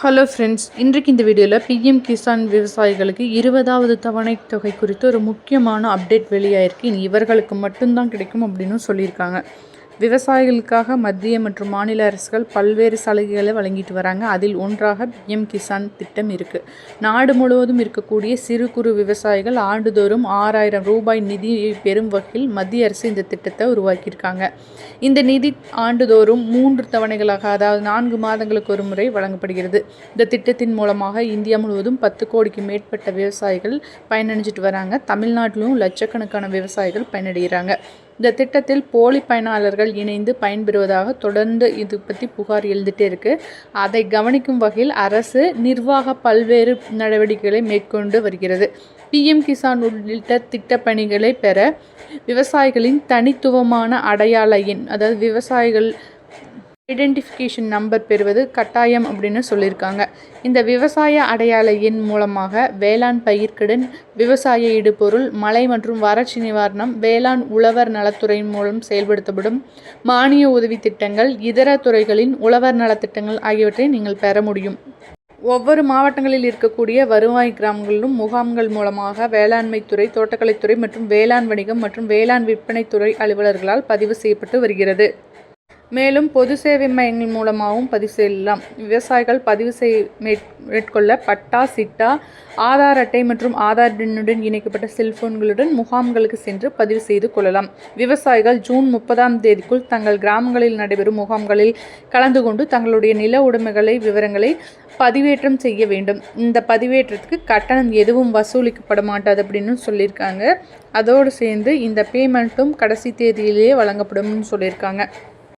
Hello friends இன்றைக்கு இந்த வீடியோவில் பிஎம் கிசான் விவசாயிகளுக்கு இருபதாவது தவணை தொகை குறித்து ஒரு முக்கியமான அப்டேட் வெளியாயிருக்கு. இனி இவர்களுக்கு மட்டும்தான் கிடைக்கும் அப்படின்னு சொல்லியிருக்காங்க. விவசாயிகளுக்காக மத்திய மற்றும் மாநில அரசுகள் பல்வேறு சலுகைகளை வழங்கிட்டு வராங்க. அதில் ஒன்றாக பிஎம் கிசான் திட்டம் இருக்குது நாடு முழுவதும் இருக்கக்கூடிய சிறு குறு விவசாயிகள் ஆண்டுதோறும் ஆறாயிரம் ரூபாய் நிதியை பெறும் வகையில் மத்திய அரசு இந்த திட்டத்தை உருவாக்கியிருக்காங்க. இந்த நிதி ஆண்டுதோறும் மூன்று தவணைகளாக அதாவது நான்கு மாதங்களுக்கு ஒரு முறை வழங்கப்படுகிறது. இந்த திட்டத்தின் மூலமாக இந்தியா முழுவதும் பத்து கோடிக்கு மேற்பட்ட விவசாயிகள் பயனடைஞ்சிட்டு வராங்க. தமிழ்நாட்டிலும் லட்சக்கணக்கான விவசாயிகள் பயனடைகிறாங்க. இந்த திட்டத்தில் போலி பயனாளர்கள் இணைந்து பயன்பெறுவதாக தொடர்ந்து இது பற்றி புகார் எழுந்துகிட்டே இருக்கு. அதை கவனிக்கும் வகையில் அரசு நிர்வாக பல்வேறு நடவடிக்கைகளை மேற்கொண்டு வருகிறது. பிஎம் கிசான் உள்ளிட்ட திட்டப்பணிகளை பெற விவசாயிகளின் தனித்துவமான அடையாள எண் அதாவது விவசாயிகள் ஐடென்டிஃபிகேஷன் நம்பர் பெறுவது கட்டாயம் அப்படின்னு சொல்லியிருக்காங்க. இந்த விவசாய அடையாள எண் மூலமாக வேளாண் பயிர்க்கடன் விவசாய இடுபொருள் மழை மற்றும் வறட்சி நிவாரணம் வேளாண் உழவர் நலத்துறை மூலம் செயல்படுத்தப்படும் மானிய உதவி திட்டங்கள் இதர துறைகளின் உழவர் நலத்திட்டங்கள் ஆகியவற்றை நீங்கள் பெற முடியும். ஒவ்வொரு மாவட்டங்களில் இருக்கக்கூடிய வருவாய் கிராமங்களிலும் முகாம்கள் மூலமாக வேளாண்மைத்துறை தோட்டக்கலைத்துறை மற்றும் வேளாண் வணிகம் மற்றும் வேளாண் விற்பனைத்துறை அலுவலர்களால் பதிவு செய்யப்பட்டு வருகிறது. மேலும் பொது சேவை மையங்கள் மூலமாகவும் பதிவு செய்யலாம். விவசாயிகள் பதிவு செய் மேற்கொள்ள பட்டா சிட்டா ஆதார் அட்டை மற்றும் ஆதார் எண்ணுடன் இணைக்கப்பட்ட செல்போன்களுடன் முகாம்களுக்கு சென்று பதிவு செய்து கொள்ளலாம். விவசாயிகள் ஜூன் முப்பதாம் தேதிக்குள் தங்கள் கிராமங்களில் நடைபெறும் முகாம்களில் கலந்து கொண்டு தங்களுடைய நில உடைமைகளை விவரங்களை பதிவேற்றம் செய்ய வேண்டும். இந்த பதிவேற்றத்துக்கு கட்டணம் எதுவும் வசூலிக்கப்பட மாட்டாது அப்படின்னு சொல்லியிருக்காங்க. அதோடு சேர்ந்து இந்த பேமெண்ட்டும் கடைசி தேதியிலேயே வழங்கப்படும்னு சொல்லியிருக்காங்க.